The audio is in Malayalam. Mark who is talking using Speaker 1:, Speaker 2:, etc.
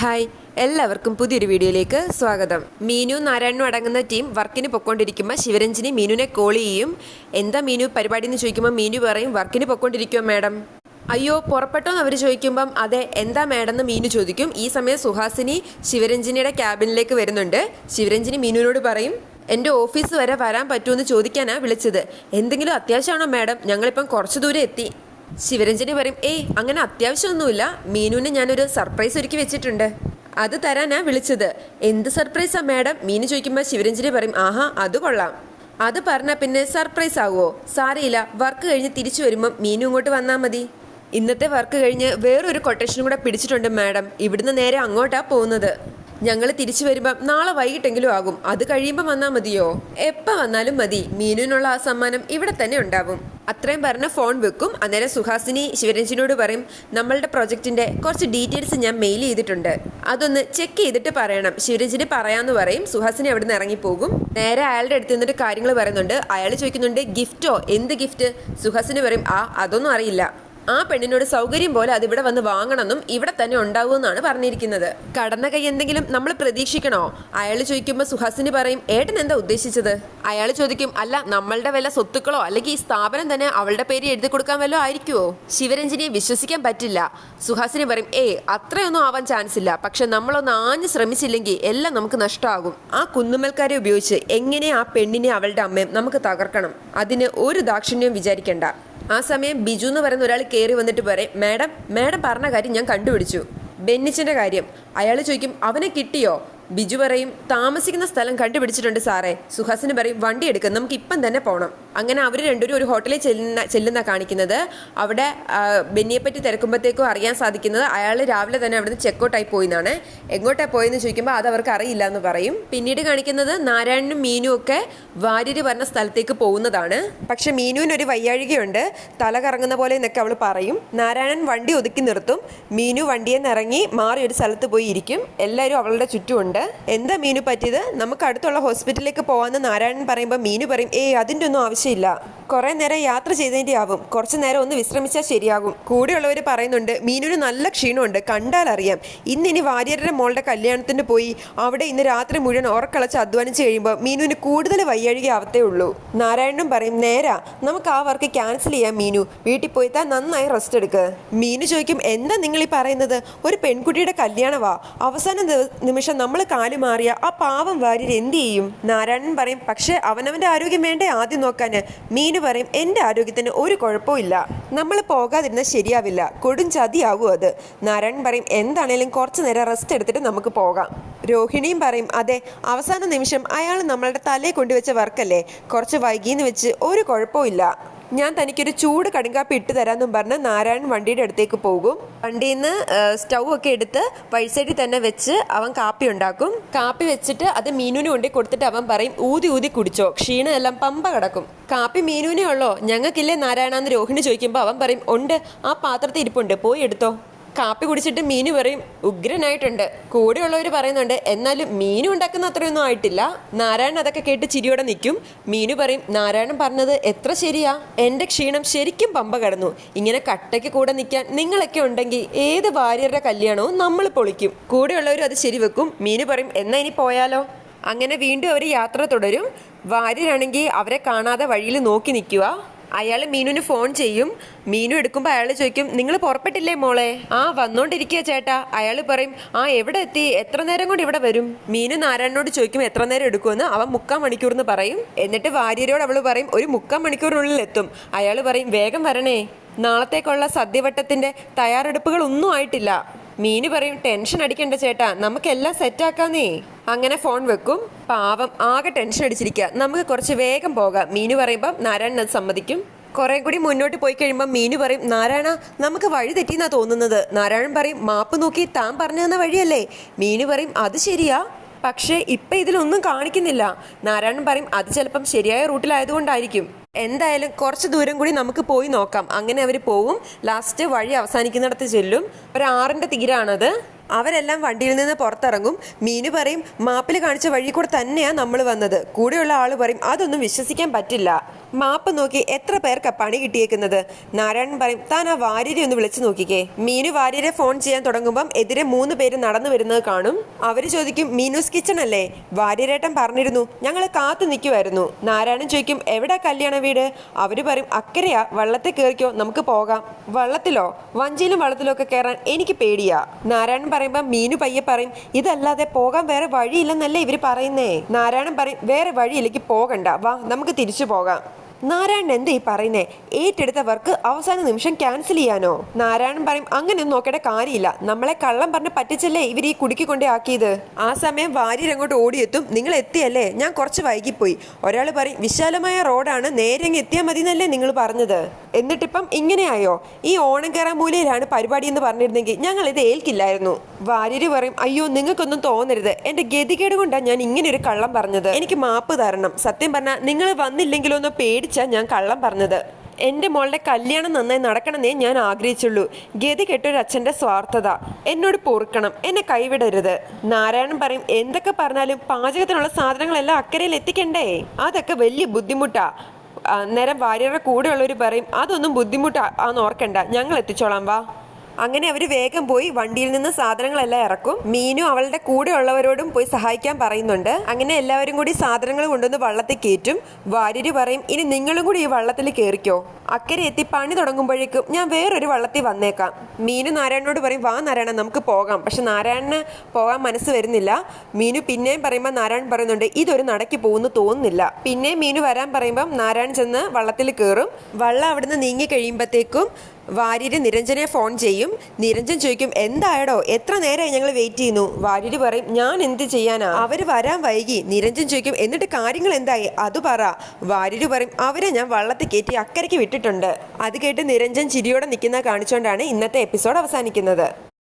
Speaker 1: ഹായ് എല്ലാവർക്കും പുതിയൊരു വീഡിയോയിലേക്ക് സ്വാഗതം. മീനു നാരായണനും അടങ്ങുന്ന ടീം വർക്കിന് പൊക്കോണ്ടിരിക്കുമ്പോൾ ശിവരഞ്ജിനി മീനുവിനെ കോൾ ചെയ്യും. എന്താ മീനു പരിപാടി എന്ന് ചോദിക്കുമ്പോൾ മീനു പറയും വർക്കിന് പൊക്കോണ്ടിരിക്കുമോ മാഡം. അയ്യോ പുറപ്പെട്ടോന്ന് അവർ ചോദിക്കുമ്പം അതെ എന്താ മാഡം എന്ന് മീനു ചോദിക്കും. ഈ സമയം സുഹാസിനി ശിവരഞ്ജിനിയുടെ ക്യാബിനിലേക്ക് വരുന്നുണ്ട്. ശിവരഞ്ജിനി മീനുവിനോട് പറയും എന്റെ ഓഫീസ് വരെ വരാൻ പറ്റുമെന്ന് ചോദിക്കാനാണ് വിളിച്ചത്. എന്തെങ്കിലും അത്യാവശ്യമാണോ മാഡം? ഞങ്ങളിപ്പം കുറച്ച് ദൂരെ എത്തി. ശിവരഞ്ജനി പറയും ഏയ് അങ്ങനെ അത്യാവശ്യമൊന്നുമില്ല. മീനുവിന് ഞാനൊരു സർപ്രൈസ് ഒരുക്കി വെച്ചിട്ടുണ്ട്. അത് തരാനാ വിളിച്ചത്. എന്ത് സർപ്രൈസാ മാഡം? മീനു ചോദിക്കുമ്പോൾ ശിവരഞ്ജനി പറയും ആഹാ അത് കൊള്ളാം. അത് പറഞ്ഞാൽ പിന്നെ സർപ്രൈസ് ആകുമോ സാരയില്ല വർക്ക് കഴിഞ്ഞ് തിരിച്ചു വരുമ്പം മീനു ഇങ്ങോട്ട് വന്നാൽ മതി. ഇന്നത്തെ വർക്ക് കഴിഞ്ഞ് വേറൊരു കൊട്ടേഷനും കൂടെ പിടിച്ചിട്ടുണ്ട് മാഡം. ഇവിടുന്ന് നേരെ അങ്ങോട്ടാണ് പോകുന്നത്. ഞങ്ങൾ തിരിച്ചു വരുമ്പം നാളെ വൈകിട്ടെങ്കിലും ആകും. അത് കഴിയുമ്പോൾ വന്നാൽ മതിയോ? എപ്പോൾ വന്നാലും മതി. മീനുവിനുള്ള ആ സമ്മാനം ഇവിടെ തന്നെ ഉണ്ടാവും. അത്രയും പറഞ്ഞ ഫോൺ വെക്കും. അന്നേരം സുഹാസിനി ശിവരഞ്ജിനോട് പറയും നമ്മളുടെ പ്രൊജക്ടിന്റെ കുറച്ച് ഡീറ്റെയിൽസ് ഞാൻ മെയിൽ ചെയ്തിട്ടുണ്ട്. അതൊന്ന് ചെക്ക് ചെയ്തിട്ട് പറയണം. ശിവരഞ്ജിന് പറയാന്ന് പറയും. സുഹാസിനി അവിടെ നിന്ന് ഇറങ്ങിപ്പോകും. നേരെ അയാളുടെ അടുത്ത് നിന്നിട്ട് കാര്യങ്ങൾ പറയുന്നുണ്ട്. അയാൾ ചോദിക്കുന്നുണ്ട് ഗിഫ്റ്റോ? എന്ത് ഗിഫ്റ്റ്? സുഹാസിനി പറയും ആ അതൊന്നും അറിയില്ല. ആ പെണ്ണിനോട് സൗകര്യം പോലെ അത് ഇവിടെ വന്ന് വാങ്ങണമെന്നും ഇവിടെ തന്നെ ഉണ്ടാവുമെന്നാണ് പറഞ്ഞിരിക്കുന്നത്. കടന്ന കൈ എന്തെങ്കിലും നമ്മൾ പ്രതീക്ഷിക്കണോ? അയാൾ ചോദിക്കുമ്പോൾ സുഹാസിനി പറയും ഏട്ടൻ എന്താ ഉദ്ദേശിച്ചത്? അയാൾ ചോദിക്കും അല്ല നമ്മളുടെ വല്ല സ്വത്തുക്കളോ അല്ലെങ്കിൽ ഈ സ്ഥാപനം തന്നെ അവളുടെ പേര് എഴുതി കൊടുക്കാൻ വല്ലോ ആയിരിക്കുമോ ശിവരഞ്ജിനിയെ വിശ്വസിക്കാൻ പറ്റില്ല. സുഹാസിനി പറയും ഏ അത്രയൊന്നും ആവാൻ ചാൻസ് ഇല്ല. പക്ഷെ നമ്മളൊന്ന് ആഞ്ഞ് ശ്രമിച്ചില്ലെങ്കിൽ എല്ലാം നമുക്ക് നഷ്ടമാകും ആ കുന്നുമൽക്കാരെ ഉപയോഗിച്ച് എങ്ങനെ ആ പെണ്ണിനെ അവളുടെ അമ്മയും നമുക്ക് തകർക്കണം? അതിന് ഒരു ദാക്ഷിണ്യവും വിചാരിക്കണ്ട. ആ സമയം ബിജു എന്ന് പറയുന്ന ഒരാൾ കയറി വന്നിട്ട് പറയും മാഡം മാഡം പറഞ്ഞ കാര്യം ഞാൻ കണ്ടുപിടിച്ചു. ബെന്നിച്ചിന്റെ കാര്യം. അയാൾ ചോദിക്കും അവനെ കിട്ടിയോ? ബിജു പറയും താമസിക്കുന്ന സ്ഥലം കണ്ടുപിടിച്ചിട്ടുണ്ട് സാറേ. സുഹാസിന് പറയും വണ്ടി എടുക്കും നമുക്ക് ഇപ്പം തന്നെ പോകണം അങ്ങനെ അവർ രണ്ടുപേരും ഒരു ഹോട്ടലിൽ ചെല്ലുന്ന ചെല്ലുന്ന കാണിക്കുന്നത്. അവിടെ ബെന്നിയെപ്പറ്റി ബെന്നിയെ പറ്റി തിരക്കുമ്പോഴത്തേക്കും അറിയാൻ സാധിക്കുന്നത് അയാൾ രാവിലെ തന്നെ അവിടുന്ന് ചെക്കൗട്ടായി പോയിന്നാണ്. എങ്ങോട്ടാണ് പോയെന്ന് ചോദിക്കുമ്പോൾ അത് അവർക്ക് അറിയില്ല എന്ന് പറയും. പിന്നീട് കാണിക്കുന്നത് നാരായണനും മീനും ഒക്കെ വാര്യര് പറഞ്ഞ സ്ഥലത്തേക്ക് പോകുന്നതാണ്. പക്ഷെ മീനുവിന് ഒരു വയ്യാഴികയുണ്ട്. തല കറങ്ങുന്ന പോലെ എന്നൊക്കെ അവൾ പറയും. നാരായണൻ വണ്ടി ഒതുക്കി നിർത്തും. മീനു വണ്ടിയെന്നിറങ്ങി മാറി ഒരു സ്ഥലത്ത് പോയി ഇരിക്കും. എല്ലാവരും അവളുടെ ചുറ്റുമുണ്ട്. എന്താ മീനു പറ്റിയത്? നമുക്ക് അടുത്തുള്ള ഹോസ്പിറ്റലിലേക്ക് പോകാമെന്ന് നാരായണൻ പറയുമ്പോൾ മീനു പറയും ഏയ് അതിന്റെ ഒന്നും ആവശ്യമില്ല. കുറേ നേരം യാത്ര ചെയ്തതിന്റെ ആവും. കുറച്ച് നേരം ഒന്ന് വിശ്രമിച്ചാൽ ശരിയാകും. കൂടെയുള്ളവർ പറയുന്നുണ്ട് മീനുവിന് നല്ല ക്ഷീണമുണ്ട് കണ്ടാൽ അറിയാം. ഇന്ന് ഇനി വാര്യരുടെ മോളുടെ കല്യാണത്തിന് പോയി അവിടെ ഇന്ന് രാത്രി മുഴുവൻ ഉറക്കളച്ച് അധ്വാനിച്ച് കഴിയുമ്പോൾ മീനുവിന് കൂടുതൽ വയ്യഴുകി ആവത്തേ ഉള്ളൂ. നാരായണനും പറയും നേരാ നമുക്ക് ആ വർക്ക് ക്യാൻസൽ ചെയ്യാം മീനു. വീട്ടിൽ പോയി നന്നായി റെസ്റ്റ് എടുക്ക്. മീനു ചോദിക്കും എന്താ നിങ്ങൾ ഈ പറയുന്നത്? ഒരു പെൺകുട്ടിയുടെ കല്യാണമാ അവസാന നിമിഷം നമ്മൾ കാലു മാറിയ ആ പാവം വാര്യർ എന്ത് ചെയ്യും? നാരായണൻ പറയും പക്ഷേ അവനവന്റെ ആരോഗ്യം വേണ്ടേ? ആദ്യം നോക്കാന് മീനു പറയും എന്റെ ആരോഗ്യത്തിന് ഒരു കുഴപ്പമില്ല നമ്മൾ പോകാതിരുന്നാൽ ശരിയാവില്ല. കൊടും ചതിയാകും അത്. നാരായണൻ പറയും എന്താണേലും കുറച്ച് നേരം റെസ്റ്റ് എടുത്തിട്ട് നമുക്ക് പോകാം. രോഹിണിയും പറയും അതെ അവസാന നിമിഷം അയാൾ നമ്മളുടെ തലയിൽ കൊണ്ടുവച്ച വർക്കല്ലേ കുറച്ച് വൈകിയെന്ന് വെച്ച് ഒരു കുഴപ്പമില്ല ഞാൻ തനിക്കൊരു ചൂട് കടുങ്കാപ്പി ഇട്ട് തരാമെന്നും പറഞ്ഞ് നാരായണൻ വണ്ടിയുടെ അടുത്തേക്ക് പോകും. വണ്ടിയിൽ നിന്ന് സ്റ്റൗ ഒക്കെ എടുത്ത് വഴിസൈഡിൽ തന്നെ വെച്ച് അവൻ കാപ്പി ഉണ്ടാക്കും. കാപ്പി വെച്ചിട്ട് അത് മീനുവിന് കൊണ്ടി കൊടുത്തിട്ട് അവൻ പറയും ഊതി ഊതി കുടിച്ചോ ക്ഷീണം എല്ലാം പമ്പ കിടക്കും. കാപ്പി മീനുവിനെ ഉള്ളോ? ഞങ്ങൾക്കില്ലേ നാരായണ എന്ന് രോഹിണി ചോദിക്കുമ്പോൾ അവൻ പറയും ഉണ്ട് ആ പാത്രത്തിൽ ഇരിപ്പുണ്ട് പോയി എടുത്തോ. കാപ്പി കുടിച്ചിട്ട് മീന് പറയും ഉഗ്രനായിട്ടുണ്ട്. കൂടെയുള്ളവർ പറയുന്നുണ്ട് എന്നാലും മീനു ഉണ്ടാക്കുന്ന അത്രയൊന്നും ആയിട്ടില്ല. നാരായണൻ അതൊക്കെ കേട്ട് ചിരിയോടെ നിൽക്കും. മീനു പറയും നാരായണൻ പറഞ്ഞത് എത്ര ശരിയാ? എന്റെ ക്ഷീണം ശരിക്കും പമ്പ കടന്നു. ഇങ്ങനെ കട്ടയ്ക്ക് കൂടെ നിൽക്കാൻ നിങ്ങളൊക്കെ ഉണ്ടെങ്കിൽ ഏത് ഭാര്യരുടെ കല്യാണവും നമ്മൾ പൊളിക്കും. കൂടെയുള്ളവരും അത് ശരി വെക്കും മീനു പറയും എന്നാ ഇനി പോയാലോ? അങ്ങനെ വീണ്ടും അവർ യാത്ര തുടരും. ഭാര്യരാണെങ്കിൽ അവരെ കാണാതെ വഴിയിൽ നോക്കി നിൽക്കുക. അയാൾ മീനുവിന് ഫോൺ ചെയ്യും. മീനു എടുക്കുമ്പോൾ അയാൾ ചോദിക്കും നിങ്ങൾ പുറപ്പെട്ടില്ലേ മോളെ? ആ വന്നോണ്ടിരിക്കുക ചേട്ടാ. അയാൾ പറയും ആ എവിടെ എത്തി? എത്ര നേരം കൊണ്ട് ഇവിടെ വരും? മീനു നാരായണനോട് ചോദിക്കും എത്ര നേരം എടുക്കുമെന്ന്? അവൻ മുക്കാൽ മണിക്കൂർ എന്ന് പറയും. എന്നിട്ട് വാര്യരോട് അവൾ പറയും ഒരു മുക്കാൽ മണിക്കൂറിനുള്ളിൽ എത്തും. അയാൾ പറയും വേഗം വരണേ. നാളത്തേക്കുള്ള സദ്യവട്ടത്തിന്റെ തയ്യാറെടുപ്പുകൾ ഒന്നും ആയിട്ടില്ല. മീന് പറയും ടെൻഷൻ അടിക്കണ്ട ചേട്ടാ നമുക്കെല്ലാം സെറ്റാക്കാന്നേ. അങ്ങനെ ഫോൺ വെക്കും. പാവം ആകെ ടെൻഷൻ അടിച്ചിരിക്കുക നമുക്ക് കുറച്ച് വേഗം പോകാം. മീനു പറയുമ്പം നാരായണൻ അത് സമ്മതിക്കും. കുറെ കൂടി മുന്നോട്ട് പോയി കഴിയുമ്പോൾ മീനു പറയും നാരായണ നമുക്ക് വഴി തെറ്റിന്നാ തോന്നുന്നത്. നാരായണൻ പറയും മാപ്പ് നോക്കി താൻ പറഞ്ഞു തന്ന വഴിയല്ലേ. മീനു പറയും അത് ശരിയാ. പക്ഷേ ഇപ്പം ഇതിലൊന്നും കാണിക്കുന്നില്ല. നാരായണൻ പറയും അത് ചിലപ്പം ശരിയായ റൂട്ടിലായതുകൊണ്ടായിരിക്കും. എന്തായാലും കുറച്ച് ദൂരം കൂടി നമുക്ക് പോയി നോക്കാം. അങ്ങനെ അവർ പോവും. ലാസ്റ്റ് വഴി അവസാനിക്കുന്നിടത്ത് ചെല്ലും. ഒരു ആറിന്റെ തീരാണത് അവരെല്ലാം വണ്ടിയിൽ നിന്ന് പുറത്തിറങ്ങും. മീനു പറയും മാപ്പിൽ കാണിച്ച വഴി കൂടെ തന്നെയാ നമ്മൾ വന്നത്. കൂടെയുള്ള ആൾ പറയും അതൊന്നും വിശ്വസിക്കാൻ പറ്റില്ല. മാപ്പ് നോക്കി എത്ര പേർക്കാ പണി കിട്ടിയേക്കുന്നത്? നാരായണൻ പറയും താൻ ആ വാര്യരെ ഒന്ന് വിളിച്ചു നോക്കിക്കേ. മീനു വാര്യരെ ഫോൺ ചെയ്യാൻ തുടങ്ങുമ്പം എതിരെ മൂന്ന് പേര് നടന്നു വരുന്നത് കാണും. അവർ ചോദിക്കും മീനൂസ് കിച്ചൺ അല്ലേ? വാര്യരേട്ടൻ പറഞ്ഞിരുന്നു ഞങ്ങൾ കാത്തു നിൽക്കുമായിരുന്നു നാരായണൻ ചോദിക്കും എവിടെ കല്യാണ വീട്? അവർ പറയും അക്കരയാ. വള്ളത്തെ കയറിക്കോ നമുക്ക് പോകാം. വള്ളത്തിലോ? വഞ്ചിയിലും വള്ളത്തിലോ ഒക്കെ കയറാൻ എനിക്ക് പേടിയാ. നാരായണൻ പറയുമ്പോ മീനു പയ്യെ പറയും ഇതല്ലാതെ പോകാൻ വേറെ വഴിയില്ലെന്നല്ലേ ഇവർ പറയുന്നേ? നാരായണൻ പറയും വേറെ വഴിയിലേക്ക് പോകണ്ട. വാ നമുക്ക് തിരിച്ചു പോകാം. നാരായണൻ എന്താ ഈ പറയുന്നേ? ഏറ്റെടുത്ത വർക്ക് അവസാന നിമിഷം ക്യാൻസൽ ചെയ്യാനോ? നാരായണൻ പറയും അങ്ങനെ നോക്കേണ്ട കാര്യമില്ല. നമ്മളെ കള്ളം പറഞ്ഞ് പറ്റിച്ചല്ലേ ഇവർ ഈ കുടുക്കി കൊണ്ടേ ആക്കിയത്? ആ സമയം വാര്യർ അങ്ങോട്ട് ഓടിയെത്തും. നിങ്ങൾ എത്തിയല്ലേ? ഞാൻ കുറച്ച് വൈകിപ്പോയി. ഒരാൾ പറയും വിശാലമായ റോഡാണ്. നേരെ എത്തിയാൽ മതി എന്നല്ലേ നിങ്ങൾ പറഞ്ഞത്? എന്നിട്ടിപ്പം ഇങ്ങനെയായോ? ഈ ഓണം കയറാൻ മൂലയിലാണ് പരിപാടി എന്ന് പറഞ്ഞിരുന്നെങ്കിൽ ഞങ്ങൾ ഇത് ഏൽക്കില്ലായിരുന്നു. വാര്യര് പറയും അയ്യോ നിങ്ങൾക്കൊന്നും തോന്നരുത്. എന്റെ ഗതികേട് കൊണ്ടാണ് ഞാൻ ഇങ്ങനെ ഒരു കള്ളം പറഞ്ഞത്. എനിക്ക് മാപ്പ് തരണം. സത്യം പറഞ്ഞാൽ നിങ്ങൾ വന്നില്ലെങ്കിലോ എന്ന് പേടിച്ചാ ഞാൻ കള്ളം പറഞ്ഞത്. എന്റെ മോളുടെ കല്യാണം നന്നായി നടക്കണമെന്നേ ഞാൻ ആഗ്രഹിച്ചുള്ളൂ. ഗതി കെട്ടൊരു അച്ഛന്റെ സ്വാർത്ഥത. എന്നോട് പൊറുക്കണം. എന്നെ കൈവിടരുത്. നാരായണൻ പറയും എന്തൊക്കെ പറഞ്ഞാലും പാചകത്തിനുള്ള സാധനങ്ങളെല്ലാം അക്കരയിൽ എത്തിക്കണ്ടേ? അതൊക്കെ വലിയ ബുദ്ധിമുട്ടാ. അന്നേരം ഭാര്യയുടെ കൂടെയുള്ളവർ പറയും അതൊന്നും ബുദ്ധിമുട്ടാ ആന്ന് ഓർക്കണ്ട. ഞങ്ങൾ എത്തിച്ചോളാം വാ. അങ്ങനെ അവർ വേഗം പോയി വണ്ടിയിൽ നിന്ന് സാധനങ്ങളെല്ലാം ഇറക്കും. മീനു അവളുടെ കൂടെ ഉള്ളവരോടും പോയി സഹായിക്കാൻ പറയുന്നുണ്ട്. അങ്ങനെ എല്ലാവരും കൂടി സാധനങ്ങൾ കൊണ്ടുവന്ന് വള്ളത്തിൽ കയറ്റും. വാര്യര് പറയും ഇനി നിങ്ങളും കൂടി ഈ വള്ളത്തിൽ കയറിക്കോ. അക്കരെ എത്തി പണി തുടങ്ങുമ്പോഴേക്കും ഞാൻ വേറൊരു വള്ളത്തിൽ വന്നേക്കാം. മീനു നാരായണനോട് പറയും വാ നാരായണ നമുക്ക് പോകാം. പക്ഷെ നാരായണന് പോകാൻ മനസ്സ് വരുന്നില്ല. മീനു പിന്നെയും പറയുമ്പോൾ നാരായണൻ പറയുന്നുണ്ട് ഇതൊരു നടക്കി പോകുന്നു തോന്നുന്നില്ല. പിന്നെ മീനു വരാൻ പറയുമ്പം നാരായണൻ ചെന്ന് വള്ളത്തിൽ കയറും. വള്ളം അവിടുന്ന് നീങ്ങി കഴിയുമ്പോഴത്തേക്കും വാര്യര് നിരഞ്ജനെ ഫോൺ ചെയ്യും. നിരഞ്ജൻ ചോദിക്കും എന്തായടോ? എത്ര നേരമായി ഞങ്ങൾ വെയിറ്റ് ചെയ്യുന്നു? വാര്യര് പറയും ഞാൻ എന്ത് ചെയ്യാനാ? അവർ വരാൻ വൈകി. നിരഞ്ജൻ ചോദിക്കും എന്നിട്ട് കാര്യങ്ങൾ എന്തായി? അത് പറ. വാര്യര് പറയും അവരെ ഞാൻ വള്ളത്തിൽ കയറ്റി അക്കരയ്ക്ക് വിട്ടിട്ടുണ്ട്. അത് കേട്ട് നിരഞ്ജൻ ചിരിയോടെ നിൽക്കുന്ന കാണിച്ചുകൊണ്ടാണ് ഇന്നത്തെ എപ്പിസോഡ് അവസാനിക്കുന്നത്.